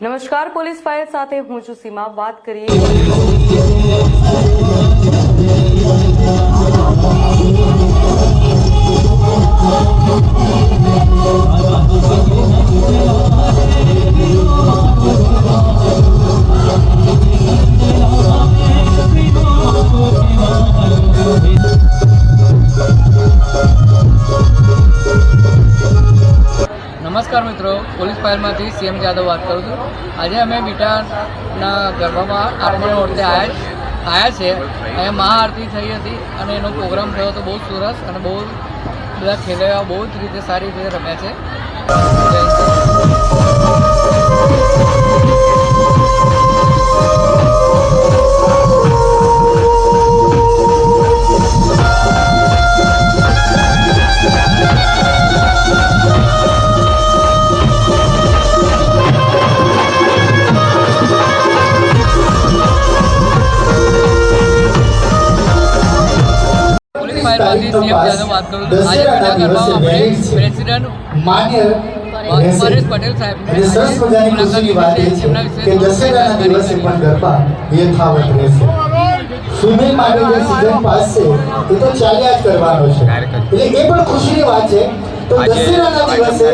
નમસ્કાર police fire સાથે હું છું સીમા. વાત કરીએ નમસ્કાર મિત્રો, પોલીસ ફાયરમાંથી સીએમ જાદવ વાત કરું છું. આજે અમે બીટાના ગરબામાં આગમન વખતે આવ્યા આવ્યા છે. અહીંયા મહાઆરતી થઈ હતી અને એનો પ્રોગ્રામ થયો હતો બહુ સરસ અને બહુ બધા ખેલૈયા બહુ જ રીતે સારી રીતે રમ્યા છે. ફાયરમાંથી સીએમ જાદવ વાત કરું આજે બીટા ગરબામાં આપણે પ્રેસિડેન્ટ માન્ય પરેશ પટેલ સાહેબ અને સરસ મજાની ખુશીની વાત એ છે કે દશેરાના દિવસે પણ ગરબા યથાવત રહેશે. ફિમેલ માટે જે સીઝન પાસ છે એ તો ચાલ્યા જ કરવાનો છે. એટલે એ પણ ખુશીની વાત છે. તો દશેરાના દિવસે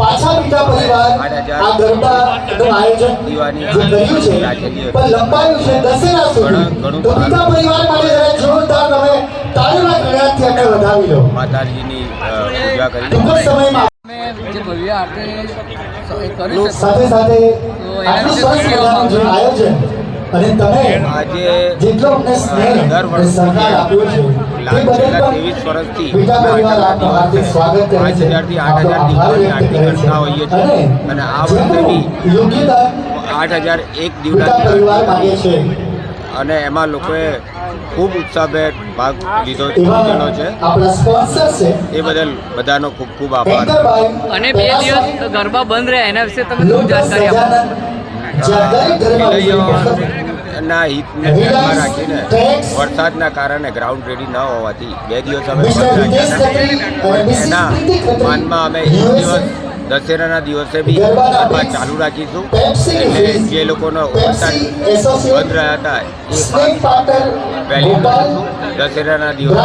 પાછા બીટા પરિવાર આ ગરબાનું આયોજન જે કર્યું છે પણ લંબાયું છે દશેરા સુધી. તો પરિવાર માટે જરા જોરદાર તમે માતાજીની પૂજા કરી. જ ભવ્ય આરતી સાથે સાથે આયોજન અને તમે આજે જેટલો અમને સ્નેહ દર અને સહકાર આપ્યો છે તે બદલ પણ હાર્દિક સ્વાગત કરે છે. આભાર વ્યક્ત કરે અને અને આ વર્ષે જેમનું યોગ્યતા આઠ હજાર એક દિવસ પરિવાર માગે છે. અને એમાં લોકોએ ખૂબ ઉત્સાહભેર ભાગ લીધો લીધેલો છે. આપણા સ્પોન્સર છે. એ બદલ બધાનો ખૂબ ખૂબ આભાર. અને બે દિવસ ગરબા બંધ રહ્યા એના વિશે તમે શું જાણકારી આપો. ના હિતને ધ્યાનમાં રાખીને વરસાદના કારણે ગ્રાઉન્ડ રેડી ન હોવાથી બે દિવસ અમે બંધ રાખ્યા એના માનમાં અમે એક દિવસ દશેરાના દિવસે બી ગરબા ચાલુ રાખીશું. અને એટલે જે લોકોનો બંધ રહ્યા હતા એ ગોપાલ દશેરાના દિવસે